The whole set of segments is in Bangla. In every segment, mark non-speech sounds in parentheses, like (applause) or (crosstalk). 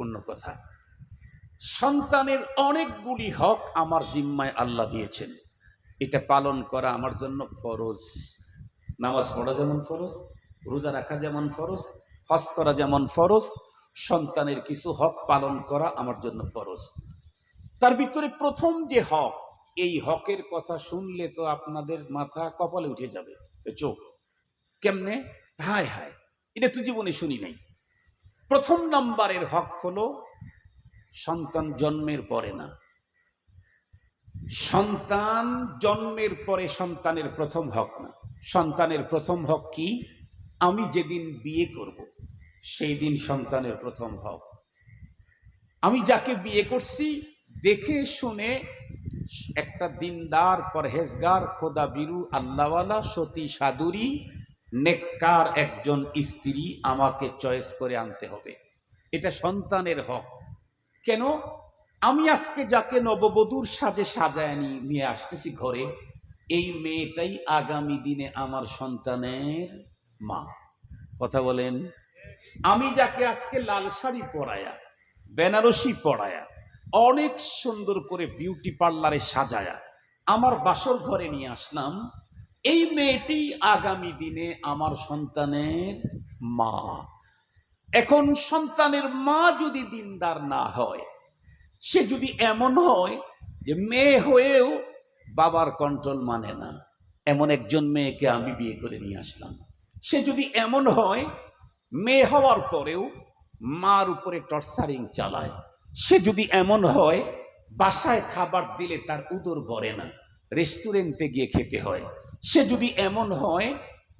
গুরুত্বপূর্ণ কথা। সন্তানের অনেকগুলি হক আমার জিম্মায় আল্লাহ দিয়েছেন। এটা পালন করা আমার জন্য ফরজ। নামাজ পড়া যেমন ফরজ, রোজা রাখা যেমন ফরজ, হজ করা যেমন ফরজ, সন্তানের কিছু হক পালন করা আমার জন্য ফরজ। তার ভিতরে প্রথম যে হক, এই হকের কথা শুনলে তো আপনাদের মাথা কপালে উঠে যাবে চোখ। কেমনে? হায় হায়, এটা তো জীবনে শুনি নাই। প্রথম নাম্বারের হক হলো সন্তান জন্মের পরে না। সন্তান জন্মের পরে সন্তানের প্রথম হক না। সন্তানের প্রথম হক কি? আমি যেদিন বিয়ে করব, সেই দিন সন্তানের প্রথম হক। আমি যাকে বিয়ে করছি, দেখে শুনে একটা দিনদার, পরহেজগার, খোদা বিরু, আল্লাহওয়ালা, সতী, সাধুরী নেককার একজন স্ত্রী আমাকে চয়েস করে আনতে হবে। এটা সন্তানের হক। কেন? আমি আজকে যাকে নববধূর সাজে সাজায় নিয়ে আসতেছি ঘরে, এই মেয়েটাই আগামী দিনে আমার সন্তানের মা। কথা বলেন। আমি যাকে আজকে লাল শাড়ি পরায়া, বেনারসি পরায়া, অনেক সুন্দর করে বিউটি পার্লারে সাজায়া, আমার বাসর ঘরে নিয়ে আসলাম এই মেয়েটি আগামী দিনে আমার সন্তানের মা। এখন সন্তানের মা যদি দিনদার না হয়, সে যদি এমন হয় যে মেয়ে হয়েও বাবার কন্ট্রোল মানে না, এমন একজন মেয়েকে আমি বিয়ে করে নিয়ে আসলাম। সে যদি এমন হয়, মেয়ে হওয়ার পরেও মার উপরে টর্চারিং চালায়। সে যদি এমন হয়, বাসায় খাবার দিলে তার উদর ভরে না, রেস্টুরেন্টে গিয়ে খেতে হয়। সে যদি এমন হয়,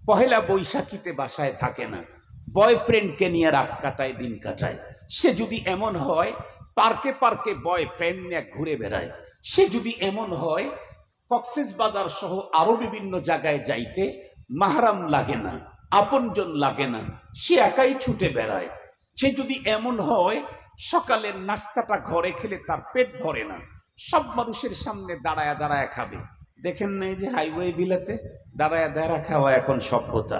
পহেলা বৈশাখীতে বাসায় থাকে না। বয়ফ্রেন্ডকে নিয়ে রাত কাটায়, দিন কাটায়। সে যদি এমন হয়, পার্কে পার্কে বয়ফ্রেন্ড নিয়ে ঘুরে বেড়ায়। সে যদি এমন হয়, কক্সেস বাজার সহ আরও বিভিন্ন জায়গায় যাইতে মাহারাম লাগে না, আপনজন লাগে না, সে একাই ছুটে বেড়ায়। সে যদি এমন হয়, সকালের নাস্তাটা ঘরে খেলে তার পেট ভরে না, সব মানুষের সামনে দাঁড়ায় দাঁড়ায় খাবে। দেখেন না এই যে হাইওয়ে বিলাতে দাঁড়ায় দাঁড়া খাওয়া এখন সভ্যতা।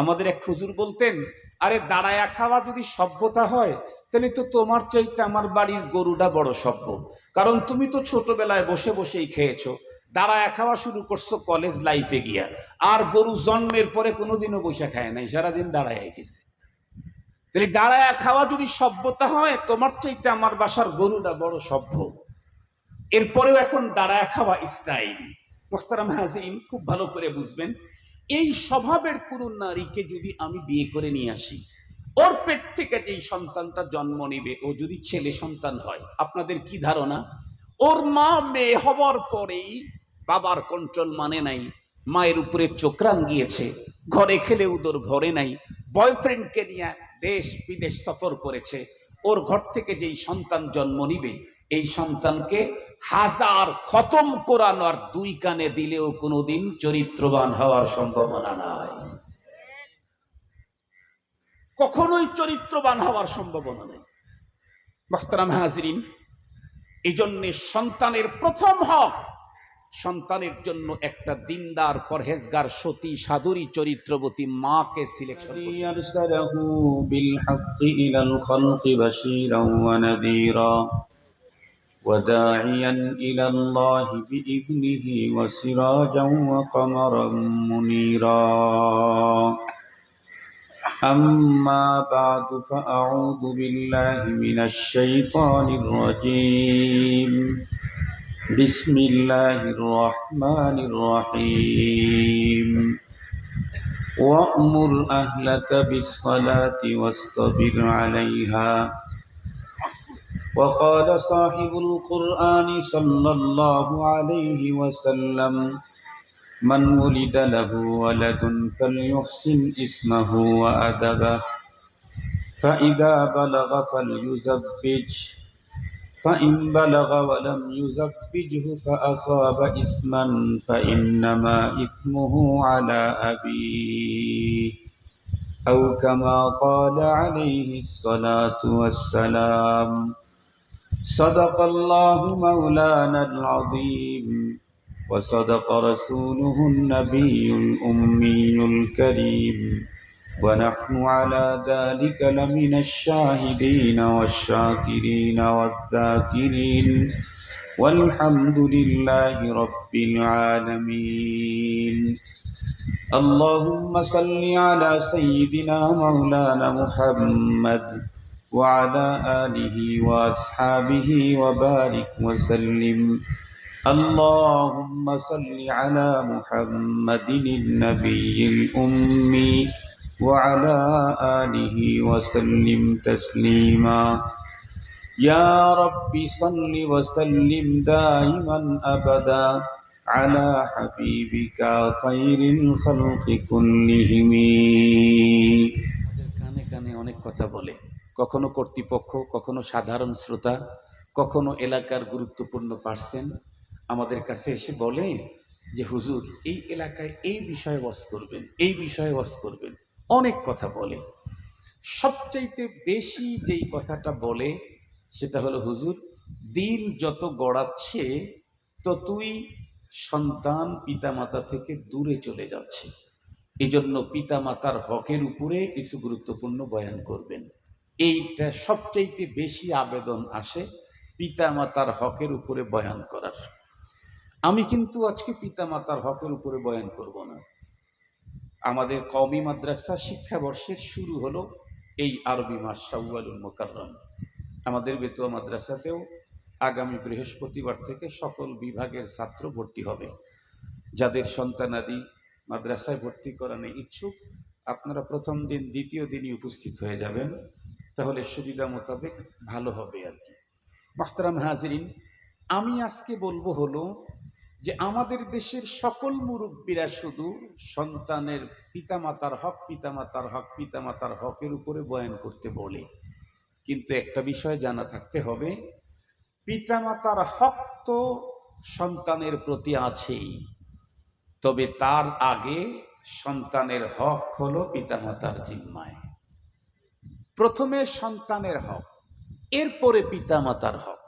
আমাদের এক হুজুর বলতেন, আরে দাঁড়ায়া খাওয়া যদি সভ্যতা হয়, তাহলে তো তোমার চাইতে আমার বাড়ির গরুটা বড় সভ্য। কারণ তুমি তো ছোটবেলায় বসে বসেই খেয়েছো। দাঁড়ায়া খাওয়া শুরু করছ কলেজ লাইফে গিয়া। আর গরু জন্মের পরে কোনোদিনও বসে খায় নাই, সারাদিন দাঁড়ায় গেছে। তাহলে দাঁড়ায়া খাওয়া যদি সভ্যতা হয়, তোমার চাইতে আমার বাসার গরুটা বড় সভ্য। এরপরেও এখন দাঁড়ায় খাওয়া স্টাইল মোখতারাম হাজিম খুব ভালো করে বুঝবেন, এই স্বভাবের কোনো নারীকে যদি আমি বিয়ে করে নিয়ে আসি, ওর পেট থেকে যেই সন্তানটা জন্ম নেবে, ও যদি ছেলে সন্তান হয়, আপনাদের কি ধারণা? ওর মা মেয়ে হবার পরেই বাবার কন্ট্রোল মানে নাই, মায়ের উপরে চোখ রাঙ্গিয়েছে ঘরে খেলে উদর ভরে নাই বয়ফ্রেন্ডকে নিয়ে দেশ বিদেশ সফর করেছে, ওর ঘর থেকে যেই সন্তান জন্ম নিবে, এই সন্তানকে হাজার খতম কোরআন আর দুই কানে দিলেও কোনোদিন চরিত্রবান হওয়ার সম্ভাবনা নাই। কখনোই চরিত্রবান হওয়ার সম্ভাবনা নেই। মখতারাম হাজরিন এই জন্যে সন্তানের প্রথম হক, সন্তানের জন্য একটা দিনদার পরহেজগার সতী সাধুরী চরিত্রবতী মাকে সিলেকশন وداعيا إلى الله بإذنه وسراجا وقمرا منيرا أما بعد فأعوذ بالله من الشيطان الرجيم بسم الله الرحمن الرحيم وأمر أهلك بالصلاة واصطبر عليها وقال صاحب القرآن صلى الله عليه وسلم من ولد له ولد فليحسن اسمه وأدبه فإذا بلغ فليزبج فإن بلغ ولم يزبجه فأصاب إثما فإنما إثمه على أبيه. أو كما قال عليه الصلاة والسلام صدق الله مولانا العظيم وصدق رسوله النبي الأمي الكريم. ونحن على ذلك لمن الشاهدين والشاكرين والذاكرين. والحمد لله رب العالمين. اللهم صل على سيدنا مولانا محمد وعلى آله وأصحابه وبارك وسلم اللهم صل على محمد النبي الأمي وعلى آله وسلم تسليما يا رب صل وسلم دائما أبدا على حبيبك خير الخلق كلهم আমাদের কানে কানে অনেক কথা বলে কখনো কর্তৃপক্ষ, কখনো সাধারণ শ্রোতা, কখনো এলাকার গুরুত্বপূর্ণ পার্সন আমাদের কাছে এসে বলে যে, হুজুর, এই এলাকায় এই বিষয়ে ওয়াজ করবেন, এই বিষয়ে ওয়াজ করবেন। অনেক কথা বলে। সবচাইতে বেশি যেই কথাটা বলে সেটা হলো, হুজুর, দিন যত গড়াচ্ছে, ততই সন্তান পিতামাতা থেকে দূরে চলে যাচ্ছে। এজন্য পিতামাতার হকের উপরে কিছু গুরুত্বপূর্ণ বয়ান করবেন। এইটা সবচাইতে বেশি আবেদন আসে পিতামাতার হকের উপরে বয়ান করার। আমি কিন্তু আজকে পিতামাতার হকের উপরে বয়ান করব না। আমাদের কওমি মাদ্রাসা শিক্ষাবর্ষের শুরু হলো এই আরবি মাস শাওয়ালুল মোকাররম। আমাদের বেতুয়া মাদ্রাসাতেও আগামী বৃহস্পতিবার থেকে সকল বিভাগের ছাত্র ভর্তি হবে। যাদের সন্তানাদি মাদ্রাসায় ভর্তি করানো ইচ্ছুক, আপনারা প্রথম দিন, দ্বিতীয় দিনই উপস্থিত হয়ে যাবেন। তাহলে সুবিধা মোতাবেক ভালো হবে আর কি। মাহতারাম হাজরিন, আমি আজকে বলব হলো যে আমাদের দেশের সকল মুরব্বীরা শুধু সন্তানের পিতামাতার হক পিতামাতার হক, পিতামাতার হকের উপরে বয়ান করতে বলে। কিন্তু একটা বিষয় জানা থাকতে হবে, পিতামাতার হক তো সন্তানের প্রতি আছেই। তবে তার আগে সন্তানের হক হলো পিতামাতার জিম্মায়। প্রথমে সন্তানের হক, এরপরে পিতামাতার হক।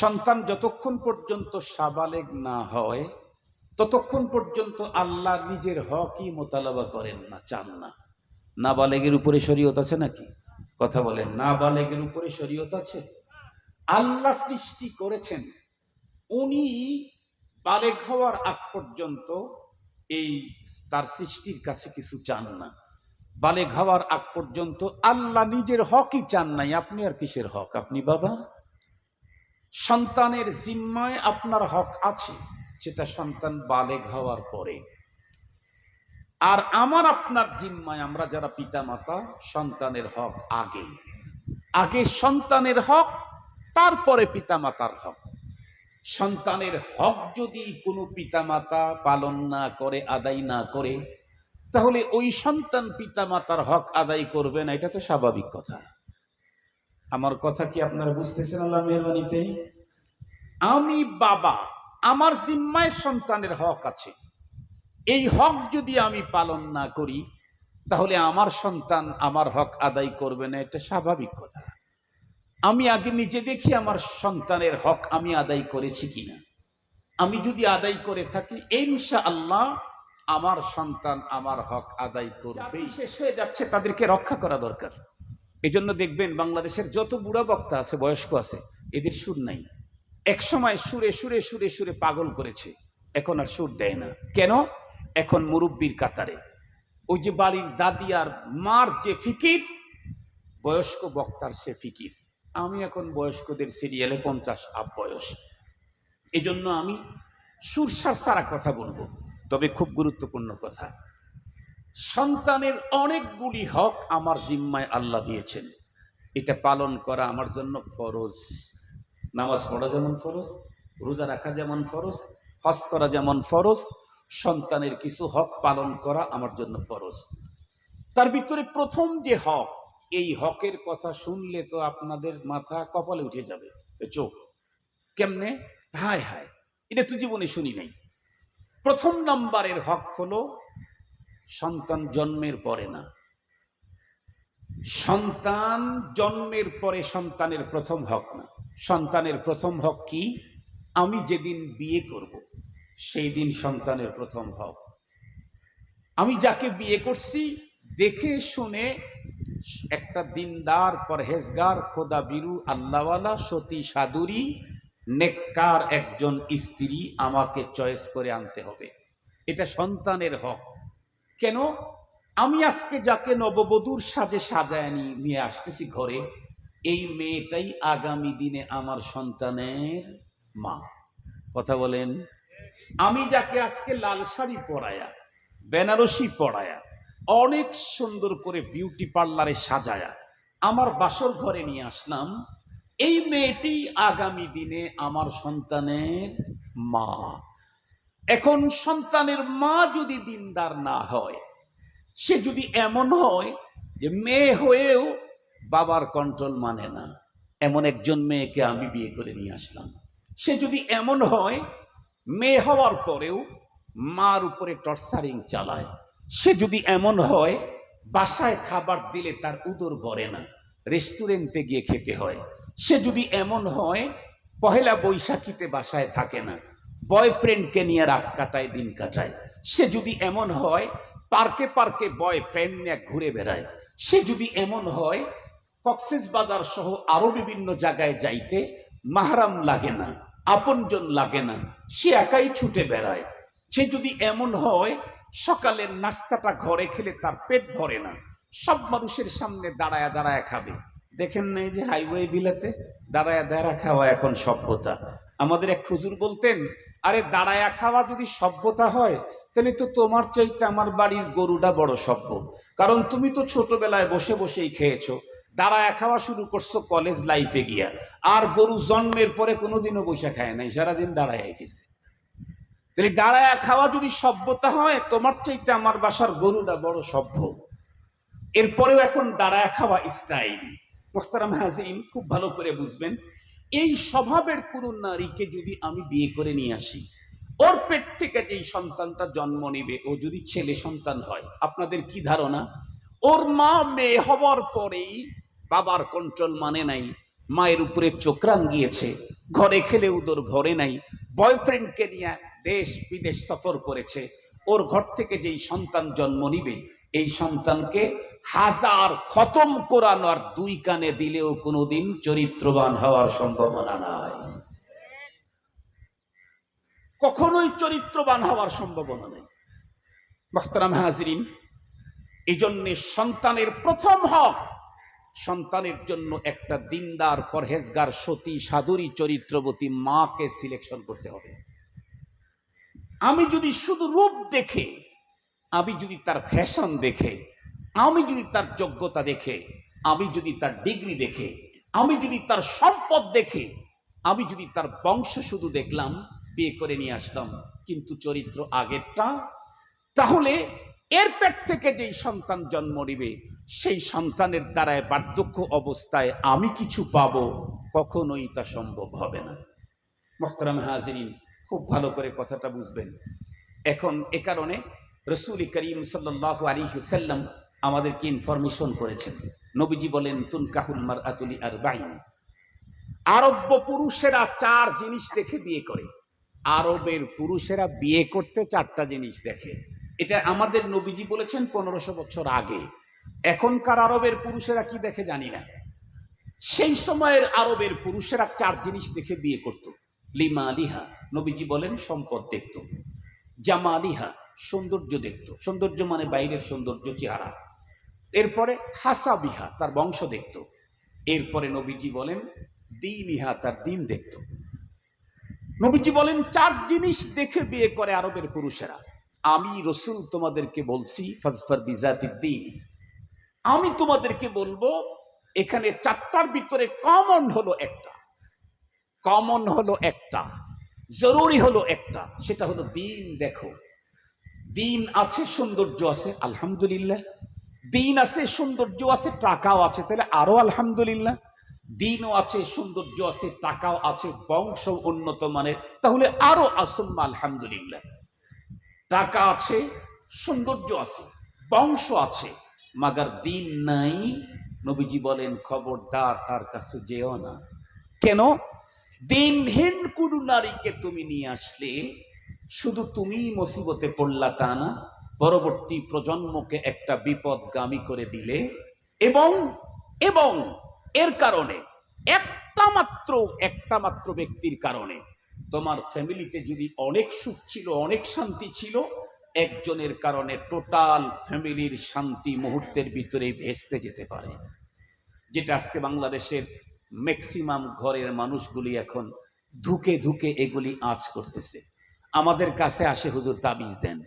সন্তান যতক্ষণ পর্যন্ত সাবালেগ না হয়, ততক্ষণ পর্যন্ত আল্লাহ নিজের হকই মোতালাবা করেন না, চান না। নাবালেগের উপরে শরীয়ত আছে নাকি? কথা বলেন, নাবালেগের উপরে শরীয়ত আছে? আল্লাহ সৃষ্টি করেছেন, উনি বালেগ হওয়ার আগ পর্যন্ত এই তার সৃষ্টির কাছে কিছু চান না। বালেগ হওয়ার আগ পর্যন্ত আল্লাহ নিজের হকই চান নাই। আপনি আর কিসের হক? আপনি বাবা? সন্তানের জিম্মায় আপনার হক আছে, সেটা সন্তান বালেগ হওয়ার পরে। আর আমার আপনার জিম্মায় আমরা যারা পিতামাতা, সন্তানের হক আগে। আগে সন্তানের হক, তারপরে পিতামাতার হক। সন্তানের হক যদি কোনো পিতামাতা পালন না করে, আদায় না করে তাহলে ওই সন্তান পিতামাতার হক আদায় করবে না, এটা তো স্বাভাবিক কথা। আমার কথা কি আপনারা বুঝতেছেন আল্লাহ মেহরবানিতে? আমি বাবা, আমার জিম্মায় সন্তানের হক আছে। এই হক যদি আমি পালন না করি, তাহলে আমার সন্তান আমার হক আদায় করবে না, এটা স্বাভাবিক কথা। আমি আগে নিজে দেখি আমার সন্তানের হক আমি আদায় করেছি কিনা। আমি যদি আদায় করে থাকি ইনশা আল্লাহ আমার সন্তান আমার হক আদায় করবে। শেষ হয়ে যাচ্ছে তাদেরকে রক্ষা করা দরকার। এই জন্য দেখবেন বাংলাদেশের যত বুড়া বক্তা আছে বয়স্ক আছে এদের সুর নাই। এক সময় সুরে সুরে সুরে সুরে পাগল করেছে এখন আর সুর দেয় না। কেন? এখন মুরব্বীর কাতারে। ওই যে বাড়ির দাদি আর মার যে ফিকির বয়স্ক বক্তার সে ফিকির। আমি এখন বয়স্কদের সিরিয়ালে পঞ্চাশ আপ বয়স। এজন্য আমি সুরসার সারা কথা বলব। তবে খুব গুরুত্বপূর্ণ কথা। সন্তানের অনেকগুলি হক আমার জিম্মায় আল্লাহ দিয়েছেন। এটা পালন করা আমার জন্য ফরজ। নামাজ পড়া যেমন ফরজ, রোজা রাখা যেমন ফরজ, হজ করা যেমন ফরজ, সন্তানের কিছু হক পালন করা আমার জন্য ফরজ। তার ভিতরে প্রথম যে হক, এই হকের কথা শুনলে তো আপনাদের মাথা কপালে উঠে যাবে। চোখ। কেমনে? হায় হায়। এটা তো জীবনে শুনি নাই। প্রথম নম্বরের হক হলো সন্তান জন্মের পরে না। সন্তান জন্মের পরে সন্তানের প্রথম হক না। সন্তানের প্রথম হক কি? আমি যেদিন বিয়ে করব, সেই দিন সন্তানের প্রথম হক। আমি যাকে বিয়ে করছি, দেখে শুনে একটা দিনদার, পরহেজগার, খোদা বিরু, আল্লাহওয়ালা, সতী, সাধুরী নেককার একজন স্ত্রী আমাকে চয়েস করে আনতে হবে। এটা সন্তানের হক। কেন? আমি আজকে যাকে নববধূর সাজে সাজায় নিয়ে আসতেছি ঘরে, এই মেয়েটাই আগামী দিনে আমার সন্তানের মা। কথা বলেন। আমি যাকে আজকে লাল শাড়ি পরায়া, বেনারসি পরায়া, অনেক সুন্দর করে বিউটি পার্লারে সাজায়া, আমার বাসর ঘরে নিয়ে আসলাম এই মেয়েটি আগামী দিনে আমার সন্তানের মা। এখন সন্তানের মা যদি দিনদার না হয়, সে যদি এমন হয় যে মেয়ে হয়েও বাবার কন্ট্রোল মানে না, এমন একজন মেয়েকে আমি বিয়ে করে নিয়ে আসলাম। সে যদি এমন হয়, মেয়ে হওয়ার পরেও মার উপরে টর্চারিং চালায়। সে যদি এমন হয়, বাসায় খাবার দিলে তার উদর ভরে না, রেস্টুরেন্টে গিয়ে খেতে হয়। সে যদি এমন হয়, পহেলা বৈশাখীতে বাসায় থাকে না। বয়ফ্রেন্ডকে নিয়ে রাত কাটায়, দিন কাটায়। সে যদি এমন হয়, পার্কে পার্কে বয়ফ্রেন্ড নিয়ে ঘুরে বেড়ায়। সে যদি এমন হয়, কক্সেস বাজার সহ আরও বিভিন্ন জায়গায় যাইতে মাহারাম লাগে না, আপনজন লাগে না, সে একাই ছুটে বেড়ায়। সে যদি এমন হয়, সকালের নাস্তাটা ঘরে খেলে তার পেট ভরে না, সব মানুষের সামনে দাঁড়ায় দাঁড়ায় খাবে। দেখেন না এই যে হাইওয়ে বিলাতে দাঁড়ায় দাঁড়া খাওয়া এখন সভ্যতা। আমাদের এক খুজুর বলতেন, আরে দাঁড়ায়া খাওয়া যদি সভ্যতা হয়, তাহলে তো তোমার চাইতে আমার বাড়ির গরুটা বড় সভ্য। কারণ তুমি তো ছোটবেলায় বসে বসেই খেয়েছো। দাঁড়ায়া খাওয়া শুরু করছ কলেজ লাইফে গিয়া। আর গরু জন্মের পরে কোনোদিনও বসে খায় নাই, সারাদিন দাঁড়ায় গেছে। তাহলে দাঁড়ায়া খাওয়া যদি সভ্যতা হয়, তোমার চাইতে আমার বাসার গরুটা বড় সভ্য। এরপরেও এখন দাঁড়ায়া খাওয়া স্টাইল মোখতারাম হাজিন খুব ভালো করে বুঝবেন, এই স্বভাবের কোন নারীকে যদি আমি বিয়ে করে নিয়ে আসি, ওর পেট থেকে যেই সন্তানটা জন্ম নেবে, ও যদি ছেলে সন্তান হয়, আপনাদের কি ধারণা? ওর মা মেয়ে হবার পরেই বাবার কন্ট্রোল মানে নাই, মায়ের উপরে চোখরান গিয়েছে ঘরে খেলে উদর ভরে নাই, বয়ফ্রেন্ডকে নিয়ে দেশ বিদেশ সফর করেছে, ওর ঘর থেকে যেই সন্তান জন্ম নিবে, এই সন্তানকে হাজার খতম কোরআন আর দুই কানে দিলেও কোনোদিন চরিত্রবান হওয়ার সম্ভাবনা নাই। কখনোই চরিত্রবান হওয়ার সম্ভাবনা নেই। বখতারাম হাজরিন এই জন্যে সন্তানের প্রথম হক, সন্তানের জন্য একটা দিনদার, পরহেজগার, সতী সাধুরী চরিত্রবতী মাকে সিলেকশন করতে হবে। আমি যদি শুধু রূপ দেখে, আমি যদি তার ফ্যাশন দেখে আমি যদি তার যোগ্যতা দেখে, আমি যদি তার ডিগ্রি দেখে, আমি যদি তার সম্পদ দেখে, আমি যদি তার বংশ শুধু দেখলাম, বিয়ে করে নিয়ে আসলাম, কিন্তু চরিত্র আগেরটা, তাহলে এর পেট থেকে যেই সন্তান জন্ম নিবে, সেই সন্তানের দ্বারায় বার্ধক্য অবস্থায় আমি কিছু পাব, কখনোই তা সম্ভব হবে না। মোহতারাম হাজরিন, খুব ভালো করে কথাটা বুঝবেন। এখন এ কারণে রসুল করিম সাল্লাহ আলী হুসাল্লাম আমাদেরকে ইনফরমেশন করেছেন। নবীজি বলেন, তুনকাহুল মার আতুলি আর বাইন আরব্য পুরুষেরা চার জিনিস দেখে বিয়ে করে। আরবের পুরুষেরা বিয়ে করতে চারটা জিনিস দেখে। এটা আমাদের নবীজি বলেছেন পনেরোশো বছর আগে। এখনকার আরবের পুরুষেরা কি দেখে জানি না। সেই সময়ের আরবের পুরুষেরা চার জিনিস দেখে বিয়ে করত। লিমা আলিহা, নবীজি বলেন, সম্পদ দেখত। জামা আলিহা, সৌন্দর্য দেখত। সৌন্দর্য মানে বাইরের সৌন্দর্য, চেহারা। এরপরে হাসা বিহা তার বংশ দেখত। এরপরে নবীজি বলেন দিন ইহা তার দিন দেখত। নবীজি বলেন, চার জিনিস দেখে বিয়ে করে আরবের পুরুষেরা। আমি রসুল তোমাদেরকে বলছি, ফজফর বিজাতির দিন। আমি তোমাদেরকে বলব, এখানে চারটার ভিতরে কমন হলো একটা। কমন হলো একটা। জরুরি হলো একটা। সেটা হলো দিন দেখো। দিন আছে, সৌন্দর্য আছে, আলহামদুলিল্লাহ। দিন আছে, সৌন্দর্য আছে, টাকাও আছে। তাহলে আরও আলহামদুলিল্লাহ। দিনও আছে, সৌন্দর্য আছে, টাকাও আছে বংশ উন্নত মানের। তাহলে আরও আসম্মা আলহামদুলিল্লাহ। টাকা আছে, সৌন্দর্য আছে, বংশ আছে, মাগার দিন নাই, নবীজি বলেন, খবরদার তার কাছে যেও না। কেন? দিনহীন কোনো নারীকে তুমি নিয়ে আসলে শুধু তুমি মুসিবতে পড়লা তা না পরবর্তী প্রজন্মকে একটা বিপদগামী করে দিলে এবং এবং এর কারণে, একটা মাত্র একটা মাত্র ব্যক্তির কারণে তোমার ফ্যামিলিতে যদি অনেক সুখ ছিল, অনেক শান্তি ছিল, একজনের কারণে টোটাল ফ্যামিলির শান্তি মুহূর্তের ভিতরে ভেস্তে যেতে পারে। যেটা আজকে বাংলাদেশের ম্যাক্সিমাম ঘরের মানুষগুলি এখন ধুকে ধুকে এগুলি আঁচ করতেছে। আমাদের কাছে আসে হুজুর তাবিজ দেন।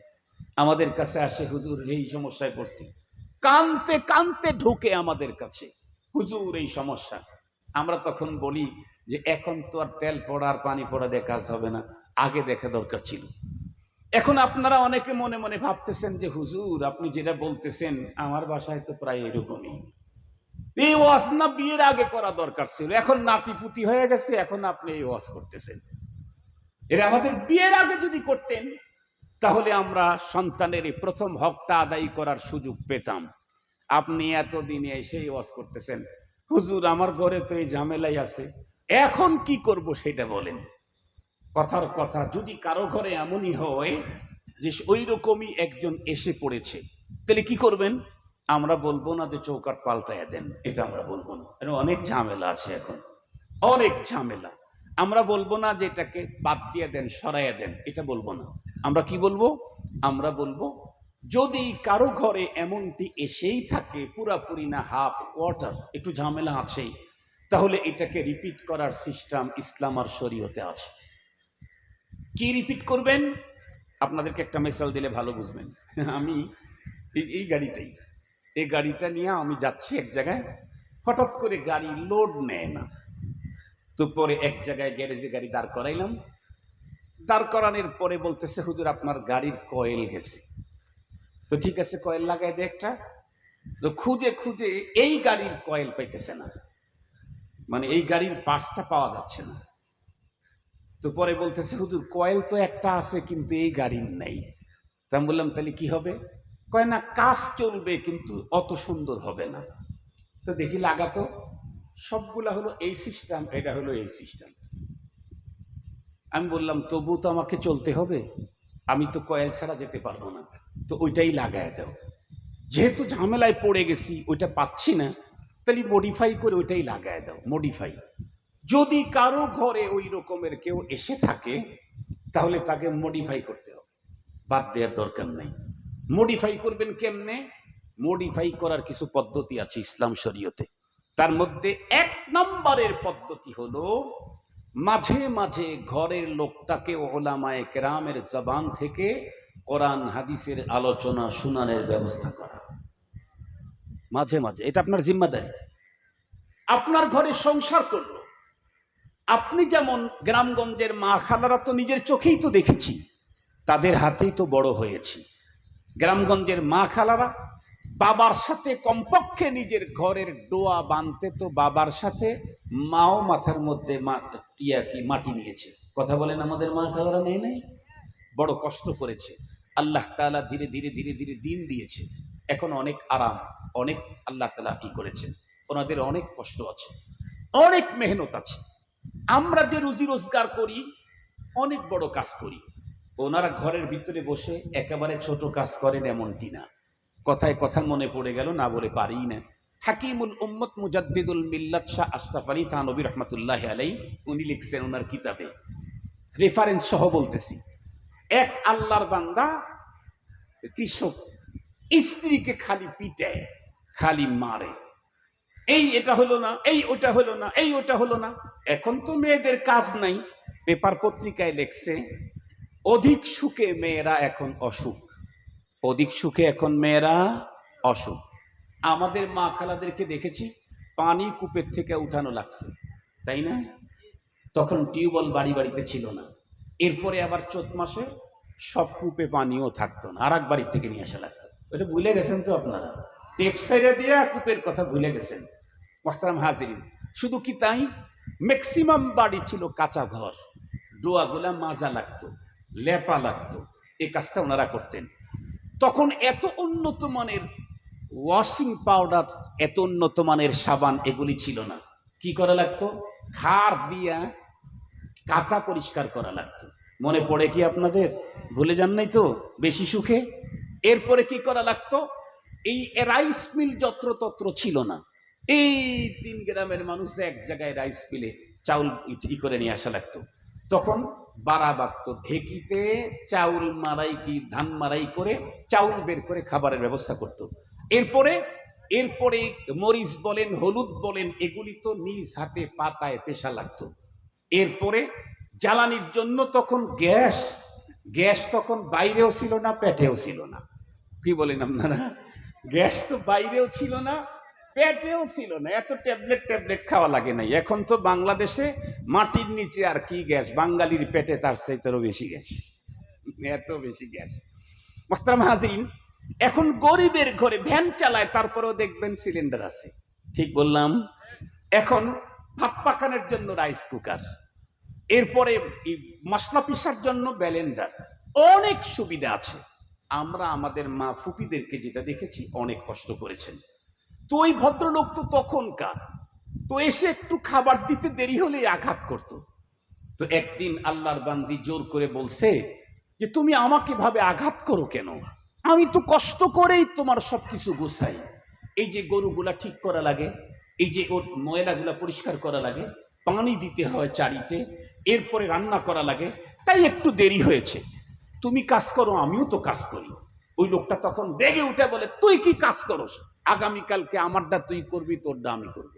আমাদের কাছে আসে, হুজুর, এই সমস্যায় পড়ছি। কানতে কানতে ঢুকে আমাদের কাছে, হুজুর, এই সমস্যা। আমরা তখন বলি যে, এখন তো আর তেল পড়া আর পানি পড়া দিয়ে কাজ হবে না, আগে দেখা দরকার ছিল। এখন আপনারা অনেকে মনে মনে ভাবতেছেন যে, হুজুর, আপনি যেটা বলতেছেন, আমার বাসায় তো প্রায় এরকমই। এই ওয়াজ না বিয়ের আগে করা দরকার ছিল, এখন নাতিপুতি হয়ে গেছে, এখন আপনি এই ওয়াজ করতেছেন। এটা আমাদের বিয়ের আগে যদি করতেন তাহলে আমরা সন্তানের এই প্রথম হকটা আদায় করার সুযোগ পেতাম। আপনি এতদিনে এসে এই ওয়াজ করতেছেন। হুজুর, আমার ঘরে তো এই ঝামেলাই আছে। এখন কি করব সেটা বলেন। কথার কথা, যদি কারও ঘরে এমনই হয় যে ওই রকমই একজন এসে পড়েছে, তাহলে কি করবেন? আমরা বলব না যে চৌকাট পাল্টাইয়া দেন, এটা আমরা বলব না। অনেক ঝামেলা আছে এখন। অনেক ঝামেলা। আমরা বলব না যে এটাকে বাদ দিয়ে দেন, সরাইয়া দেন, এটা বলব না। আমরা কি বলব? আমরা বলব, যদি কারও ঘরে এমনটি এসেই থাকে, পুরাপুরি না হাফ কোয়ার্টার, একটু ঝামেলা আছেই, তাহলে এটাকে রিপিট করার সিস্টেম ইসলাম আর শরীয়তে আছে। কি রিপিট করবেন? আপনাদেরকে একটা মেসাল দিলে ভালো বুঝবেন। (laughs) আমি এই গাড়িটাই। এই গাড়িটা নিয়ে আমি যাচ্ছি এক জায়গায়, হঠাৎ করে গাড়ি লোড নেয় না। তো পরে এক জায়গায় গ্যারেজে গাড়ি দাঁড় করাইলাম। দাঁড় করানোর পরে বলতেছে, হুজুর, আপনার গাড়ির কয়েল গেছে। তো ঠিক আছে, কয়েল লাগাই দে একটা। তো খুঁজে খুঁজে এই গাড়ির কয়েল পাইতেছে না। মানে এই গাড়ির পার্সটা পাওয়া যাচ্ছে না। তো পরে বলতেছে, হুজুর, কয়েল তো একটা আছে, কিন্তু এই গাড়ির নেই। তা আমি বললাম, তাহলে কি হবে? কয়, না, কাজ চলবে, কিন্তু অত সুন্দর হবে না। তো দেখি লাগাতো। সবগুলা হলো এই সিস্টেম, এটা হলো এই সিস্টেম। আমি বললাম তবু তো আমাকে চলতে হবে। আমি তো কয়েল ছাড়া যেতে পারব না। তো ওইটাই লাগায় দাও। যেহেতু ঝামেলায় পড়ে গেছি, ওইটা পাচ্ছি না, তাহলে মডিফাই করে ওইটাই লাগায় দাও মডিফাই যদি কারও ঘরে ওই রকমের কেউ এসে থাকে, তাহলে তাকে মডিফাই করতে হবে। বাদ দেওয়ার দরকার নেই। মডিফাই করবেন কেমনে? মডিফাই করার কিছু পদ্ধতি আছে ইসলাম শরীয়তে। তার মধ্যে এক নম্বরের পদ্ধতি হলো মাঝে মাঝে ঘরের লোকটাকে ওলামায়ে কেরামের জবান থেকে কোরআন, হাদিসের আলোচনা, শুনানের ব্যবস্থা করা। মাঝে মাঝে, এটা আপনার জিম্মাদারি। আপনার ঘরে সংসার করল। আপনি যেমন গ্রামগঞ্জের মা খালারা তো নিজের চোখেই তো দেখেছি, তাদের হাতেই তো বড় হয়েছি। গ্রামগঞ্জের মা খালারা বাবার সাথে কমপক্ষে নিজের ঘরের ডোয়া বাঁধতে তো বাবার সাথে মাও মাথার মধ্যে ইয়া কি মাটি নিয়েছে। কথা বলেন আমাদের মা খালারা, নেই, নাই? বড় কষ্ট করেছে। আল্লাহ তাআলা ধীরে ধীরে ধীরে ধীরে দিন দিয়েছে। এখন অনেক আরাম, অনেক আল্লাহ তালা ই করেছেন। ওনাদের অনেক কষ্ট আছে, অনেক মেহনত আছে। আমরা যে রুজি রোজগার করি, অনেক বড় কাজ করি। ওনারা ঘরের ভিতরে বসে একেবারে ছোট কাজ করেন এমনটি না। কথায় কথা মনে পড়ে গেল, না বলে পারি না। হাকিমুল উম্মত মুজাদ্দিদুল মিল্লাত শাহ আশরাফ আলী থানবী রহমতুল্লাহ আলাই উনি লিখছেন ওনার কিতাবে। রেফারেন্স সহ বলতেছি। এক আল্লাহর বান্দা কৃষক, স্ত্রীকে খালি পিটে খালি মারে। এই এটা হলো না, এই ওটা হলো না, এই ওটা হলো না। এখন তো মেয়েদের কাজ নাই। পেপার পত্রিকায় লেখছে, অধিক সুখে মেয়েরা এখন অসুখ। অধিক সুখে এখন মেয়েরা অসুখ। আমাদের মা খালাদেরকে দেখেছি, পানি কূপের থেকে উঠানো লাগছে, তাই না? তখন টিউবওয়েল বাড়ি বাড়িতে ছিল না। এরপরে আবার চোদ্দ মাসে সব কূপে পানিও থাকতো না আর এক বাড়ির থেকে নিয়ে আসা লাগতো। এটা ভুলে গেছেন তো আপনারা? টেপ সাইডে দিয়ে কূপের কথা ভুলে গেছেন, মোহতারাম হাজিরিন। শুধু কি তাই? ম্যাক্সিমাম বাড়ি ছিল কাঁচা ঘর, ডোয়াগুলা মাজা লাগতো, লেপা লাগতো, এ কাজটা ওনারা করতেন। তখন এত উন্নত মানের ওয়াশিং পাউডার এত উন্নত মানের সাবান এগুলি ছিল না। কি করা লাগতো? খার দিয়া কাঁথা পরিষ্কার করা লাগতো। মনে পড়ে কি আপনাদের? ভুলে যান নাই তো? বেশি সুখে? এরপরে কি করা লাগতো? এই রাইস মিল যত্রতত্র ছিল না। এই তিন গ্রামের মানুষ এক জায়গায় রাইস মিলে চাউল ই- করে নিয়ে আসা লাগতো। তখন বাড়া বাগতো ঢেকিতে চাউল মারাই কি ধান মারাই করে চাউল বের করে খাবারের ব্যবস্থা করত। এরপরে এরপরে মরিচ বলেন, হলুদ বলেন, এগুলি তো নিজ হাতে পাতায় পেশা লাগতো। এরপরে জ্বালানির জন্য তখন গ্যাস গ্যাস তখন বাইরেও ছিল না, পেটেও ছিল না। কি বলেন আপনারা? গ্যাস তো বাইরেও ছিল না, পেটেও ছিল না। এত ট্যাবলেট ট্যাবলেট খাওয়া লাগে নাই। এখন তো বাংলাদেশে মাটির নিচে আর কি গ্যাস? বাঙালির পেটে তার চাইতেও বেশি গ্যাস। এত বেশি গ্যাস। মোখতারাম হাজরিন এখন গরিবের ঘরে ভ্যান চালায় তারপরেও দেখবেন সিলিন্ডার আছে। ঠিক বললাম। এখন ভাত পাকানোর জন্য রাইস কুকার এরপরে মশলা পিসার জন্য ব্যালেন্ডার অনেক সুবিধা আছে। আমরা আমাদের মা ফুপিদেরকে যেটা দেখেছি অনেক কষ্ট করেছেন। তো ওই ভদ্রলোক তো তখনকার তো এসে একটু খাবার দিতে দেরি হলে আঘাত করত। তো একদিন আল্লাহর বান্দি জোর করে বলছে যে তুমি আমাকে ভাবে আঘাত করো কেন? আমি তো কষ্ট করেই তোমার সব কিছু গুছাই। এই যে গরুগুলা ঠিক করা লাগে, এই যে ওর ময়লাগুলা পরিষ্কার করা লাগে, পানি দিতে হয় চারিতে, এরপরে রান্না করা লাগে, তাই একটু দেরি হয়েছে। তুমি কাজ করো, আমিও তো কাজ করি। ওই লোকটা তখন রেগে উঠে বলে, তুই কি কাজ করস? আগামীকালকে আমারটা তুই করবি, তোরটা আমি করব।